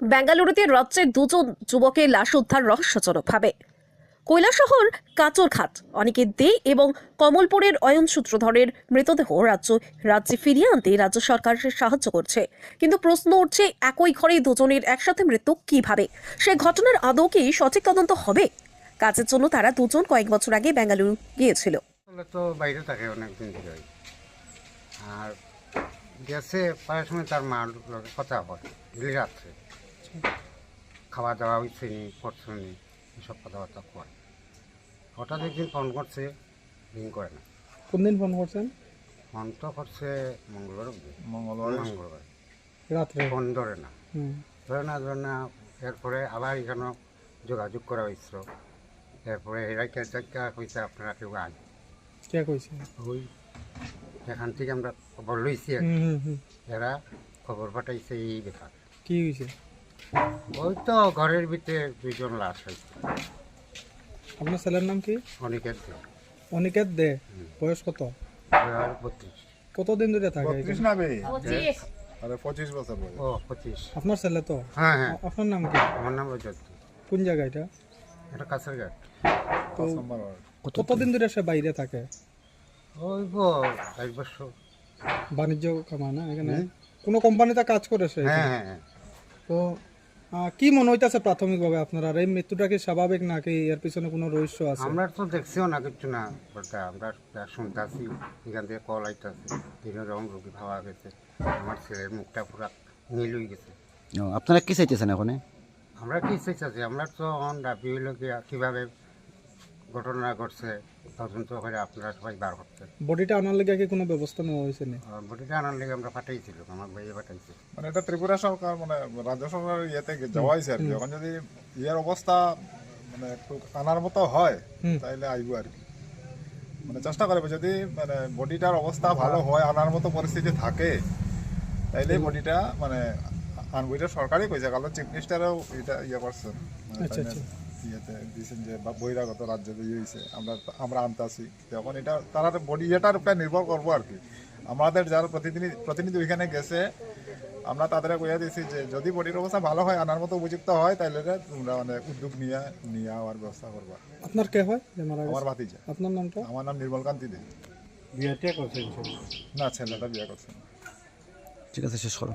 বেঙ্গালুরুতে রাজ্যের দুজন যুবকের লাশ উদ্ধার রহস্যজনকভাবে। কৈলাসহর, কাচরঘাট অনেকের দে এবং কমলপুরের অয়ন সূত্রধরের মৃতদেহ রাজ্য, রাজ্যে ফিরিয়ে আনতে রাজ্য সরকার সাহায্য করছে। কিন্তু প্রশ্ন উঠছে, একই ঘরে দুজনের একসাথে মৃত্যু কীভাবে? সে ঘটনার আদৌ কি সঠিক তদন্ত হবে? কাজের জন্য তারা দুজন কয়েক বছর আগে বেঙ্গালুরু গিয়েছিল। আর গেছে প্রায় সময় তার মার কথা হয় রাত্রে। খাওয়া দাওয়া হয়েছে নি করছে নি এসব কথাবার্তা কয়। হঠাৎ একদিন ফোন করছে রিং করে না। কোন দিন ফোন করছেন? ফোন তো করছে মঙ্গলবার। মঙ্গলবার। মঙ্গলবার। রাত্রে। ফোন ধরে না। ধরে না ধরে না এরপরে আবার এখানে যোগাযোগ করা হয়েছিল। এরপরে এরা কে চাকা কইছে আপনারা কেউ আন। কে কইছে? ওই এখান থেকে আমরা খবর লইছি। এরা খবর পাঠাইছে এই ব্যাপার। কি হয়েছে ওই তো ঘরের ভিতরে দুইজন লাশ হয়েছে। আপনার ছেলের নাম কি? অনেকের দিন অনিকেত দে? বয়স কত? বত্রিশ। কতদিন ধরে থাকে বত্রিশ না বে? আরে পঁচিশ বছর বয়স। ও পঁচিশ। আপনার ছেলে তো? হ্যাঁ হ্যাঁ। আপনার নাম কি? আমার নাম রজত কোন জায়গা এটা? এটা কাছের ঘাট। কতদিন ধরে সে বাইরে থাকে? ওই গো এক বছর। বাণিজ্য কামা না এখানে? কোনো কোম্পানিতে কাজ করে সে হ্যাঁ হ্যাঁ হ্যাঁ। তো কি মনে হইতেছে প্রাথমিকভাবে আপনার? আর এই মৃত্যুটা কি স্বাভাবিক নাকি এর পিছনে কোনো রহস্য আছে? আমরা তো দেখছিও না কিছু না বলতে আমরা যা শুনতেছি এখান থেকে কল আইতেছে বিভিন্ন রকম রোগী ভাবা গেছে আমার ছেলের মুখটা পুরা নীল হয়ে গেছে। ও, আপনারা কি চাইতেছেন এখন? আমরা কি চাইতেছি? আমরা তো এখন দাবি হইল কীভাবে ঘটনা ঘটছে তদন্ত করে আপনারা সবাই বার করছেন বডিটা আনার লেগে কি কোনো ব্যবস্থা নেওয়া হয়েছে না? বডিটা আনার লেগে আমরা পাঠাইছিলাম আমার ভাইয়ে পাঠাইছে। মানে এটা ত্রিপুরা সরকার মানে রাজ্য সরকার ইয়েতে যাওয়া হয়েছে আর কি। এখন যদি ইয়ের অবস্থা মানে একটু আনার মতো হয় তাহলে আইব আর কি। মানে চেষ্টা করবে যদি মানে বডিটার অবস্থা ভালো হয়। আনার মতো পরিস্থিতি থাকে তাইলে বডিটা মানে আনব। এটা সরকারই কইছে কারণ চিফ মিনিস্টারও এটা ইয়ে করছেন মানে আচ্ছা, আচ্ছা। ইয়েতে দিয়েছেন যে বহিরাগত রাজ্য ইয়ে হয়েছে আমরা আমরা আনতাছি তখন এটা তারা বডি ইয়েটার উপরে নির্ভর করব আর কি। আমাদের যারা প্রতিনিধি প্রতিনিধি ওইখানে গেছে আমরা তাদের কইয়া দিয়েছি যে যদি বডির অবস্থা ভালো হয় আনার মতো উপযুক্ত হয় তাহলে তোমরা মানে উদ্যোগ নিয়ে নিয়ে আওয়ার ব্যবস্থা করবা। আপনার কে হয় আমার ভাতিজা। আপনার নামটা? আমার নাম নির্মল কান্তি দে। বিয়েতে করছেন না ছেলেটা বিয়ে করছে। ঠিক আছে শেষ করো।